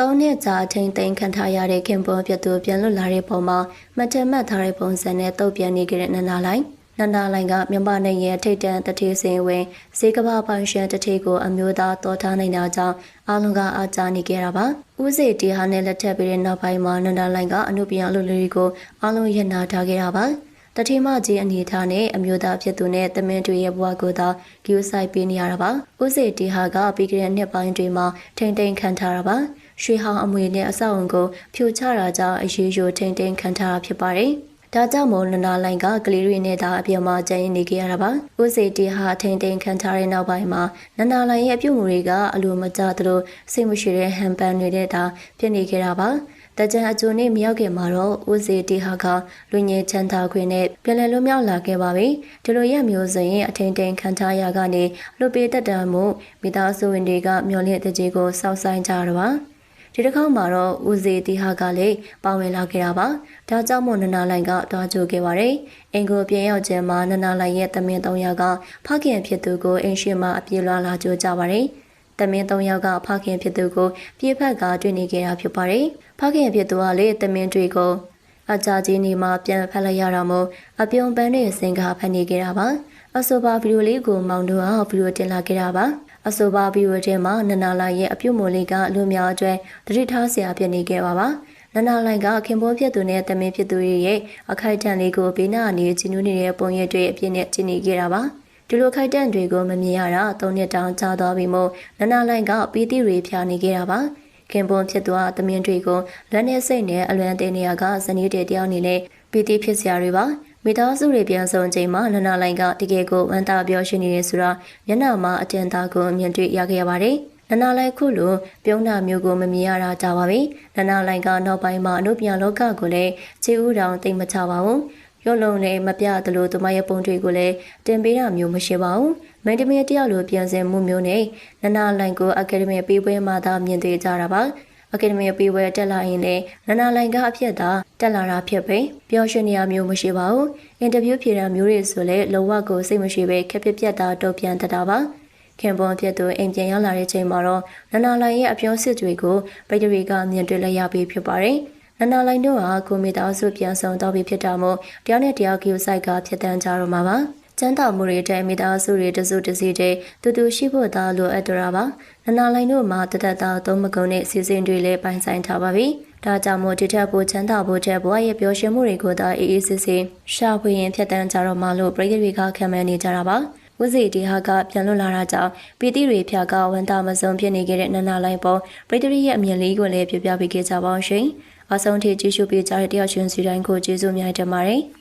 သုံးနှစ်ကြာအထိန်သိမ်းခံထားရတဲ့ခင်ပွန်ပြတ်သူပြန်လွတ်လာတဲ့ပုံမှာမထမတ်ထားတဲ့ပုံစံနဲ့တုတ်ပြန်နေကြတဲ့နန္ဒာလိုင်းနန္ဒာလိုင်းကမြန်မာနိုင်ငံထိတ်တန့်တတိစင်ဝင်ဈေးကဘာပိုင်ရှင်တတိကိုအမျိုးသားတော်ထားနိုင်တာကြောင့်အားလုံးကအားကြနေကြတာပါဥစေတီဟာနဲ့လက်ထပ်ပြီးတဲ့နောက်ပိုင်းမှာနန္ဒာလိုင်းကအမှုပြန်လူလူတွေကိုအားလုံးရနာထားခဲ့တာပါတတိမကြီးအနေထားနဲ့အမျိုးသားဖြစ်သူနဲ့တမင်တွေရဲ့ဘဝကိုသာဂယူဆိုင်ပေးနေရတာပါဥစေတီဟာကပြီးခဲ့တဲ့နှစ်ပိုင်းတွေမှာထိန်ထိန်ခံထားတာပါ ရွှေဟောင်းအမွေနဲ့အဆောက်အုံကိုဖြိုချတာကြောင့်အရေးယူထိန်ထိန်ခံထားတာဖြစ်ပါတယ်။ဒါကြောင့်မို့နနာလိုင်ကကလေးတွေနဲ့သာအပြစ်မှာကြံရင်နေကြရတာပါ။ဥစေတီဟာထိန်ထိန်ခံထားတဲ့နောက်ပိုင်းမှာနနာလိုင်ရဲ့အပြုတ်မှုတွေကအလိုမကျသလိုစိတ်မရှိတဲ့ဟန်ပန်တွေနဲ့သာဖြစ်နေကြတာပါ။တကြံအကျိုးနဲ့မရောက်ခင်မှာတော့ဦးစီတီဟာကလူငယ်ချမ်းသာခွင့်နဲ့ပြည်လည်လွတ်မြောက်လာခဲ့ပါပြီဒီလိုရမျိုးဆိုရင်အထင်တင်ခံထားရကနေလွတ်ပေးတတ်တယ်မှုမိသားစုဝင်တွေကမျော်လင့်တဲ့ကြီးကိုစောင့်ဆိုင်ကြရပါ ဒီတစ်ခေါက်မှာတော့ဦးစီတီဟာကလည်းပါဝင်လာခဲ့တာပါဒါကြောင့်မို့နနာလိုင်ကတွားကြိုခဲ့ပါတယ်အင်ကိုပြန်ရောက်ခြင်းမှာနနာလိုင်ရဲ့တမင်၃ယောက်ကဖခင်ဖြစ်သူကိုအင်ရှင်မှာအပြေလွှာလာကြိုကြပါတယ်တမင်၃ယောက်ကဖခင်ဖြစ်သူကိုပြေးဖက်ကတွေ့နေကြတာဖြစ်ပါတယ်။ဖခင်ဖြစ်သူကလေတမင်တွေကိုအကြကြီးနေမှပြန်ဖက်လိုက်ရတာမို့အပြုံပန်းနဲ့စင်ကားဖက်နေကြတာပါ။အဆိုပါဗီဒီယိုလေးကိုမောင်တို့အောင်ဗီဒီယိုတင်လာခဲ့တာပါ။ အဆိုပါဗီဒီယိုထဲမှာနနာလာရဲ့အပြုံမိုးလေးကလူမျိုးအကျွဲတတိထားဆရာဖြစ်နေခဲ့ပါပါ။နနာလိုင်ကခင်ပွန်းဖြစ်သူနဲ့တမင်ဖြစ်သူရဲ့အခိုက်အတန့်လေးကိုဘေးနာအနေချီနူးနေတဲ့ပုံရိပ်တွေအပြည့်နဲ့ကျင်းနေခဲ့တာပါ။ဒီလိုခိုက်တန့်တွေကိုမမြင်ရတာ၃နှစ်တောင်ကြာသွားပြီမို့နနာလိုင်ကပီတိတွေဖြာနေခဲ့တာပါခင်ပွန်ဖြစ်သွားတမင်တွေကိုလက်နဲ့စိတ်နဲ့အလွန်တင်နေရကဇနီးတေတယောက်အနေနဲ့ပီတိဖြစ်စရာတွေပါ မိသားစုတွေပြန်ဆုံချိန်မှာနနာလိုင်ကတကယ်ကိုဝမ်းသာပြောရှိနေတယ်ဆိုတာမျက်နှာမှာအတင်သားကိုမြင်တွေ့ရခဲ့ရပါတယ်နနာလိုက်ခုလိုပြုံးတာမျိုးကိုမမြင်ရတာကြပါပြီနနာလိုင်ကနောက်ပိုင်းမှာအနုပြန်လောကကိုလည်းခြေဥတောင်သိမ့်မချပါဘူးရုပ်လုံးနဲ့မပြသလိုသူမရဲ့ပုံတွေကိုလည်းတင်ပေးတာမျိုးမရှိပါဘူး။မန်တမီတယောက်လိုပြန်စင်မှုမျိုးနဲ့နနာလိုင်ကိုအကယ်ဒမီပေးပွဲမှာသာမြင်တွေ့ကြတာပါ။ အကယ်ဒမီပေးပွဲတက်လာရင်လည်းနနာလိုင်ကအဖြစ်သာတက်လာတာဖြစ်ပဲပျော်ရွှင်နေရမျိုးမရှိပါဘူး။အင်တာဗျူးဖြေတာမျိုးတွေဆိုလည်းလောဝကိုစိတ်မရှိပဲခက်ပြက်ပြက်တာတုတ်ပြန်တတ်တာပါ။ခင်ပွန်ဖြစ်သူအိမ်ပြန်ရောက်လာတဲ့ချိန်မှာတော့နနာလိုင်ရဲ့အပြောစစ်တွေကိုပိတ်တရီကမြင်တွေ့လိုက်ရပြီးဖြစ်ပါတယ်။နန္ဒလိုင်းတို့ဟာကိုမီသားစုပြန်ဆောင်တော့ပြီးဖြစ်တာမို့တယောက်နဲ့တယောက်ကိူဆိုင်ကဖြစ်တန်းကြတော့မှာပါ ကျန်းတော်မူတွေတဲ့မိသားစုတွေတစုတစည်းတဲ့တူတူရှိဖို့သားလိုအပ်တော်ပါနန္ဒလိုင်းတို့မှာတသက်သားသုံးမကုံနဲ့စီစဉ်တွေလည်းပိုင်ဆိုင်ထားပါပြီဒါကြောင့်မို့ဒီထက်ပိုချမ်းသာဖို့တဲ့ဘဝရဲ့ပျော်ရွှင်မှုတွေကိုသာအေးအေးဆေးဆေးရှာဖွေရင်ဖြစ်တန်းကြတော့မှလို့ပြည်သူတွေကခံမှန်းနေကြတာပါဝစီတီဟာကပြန်လွတ်လာတာကြောင့်ပီတိတွေဖြာကဝန်တာမစုံဖြစ်နေခဲ့တဲ့နန္ဒလိုင်းပေါ်ပြည်သူရဲ့အမြင်လေးကိုလည်းပြပြပေးခဲ့ကြပါအောင်ရှင်။အဆုံးထိကြည့်ရှုပေးကြတဲ့တယောက်ချင်းစီတိုင်းကိုကျေးဇူးများတင်ပါတယ်။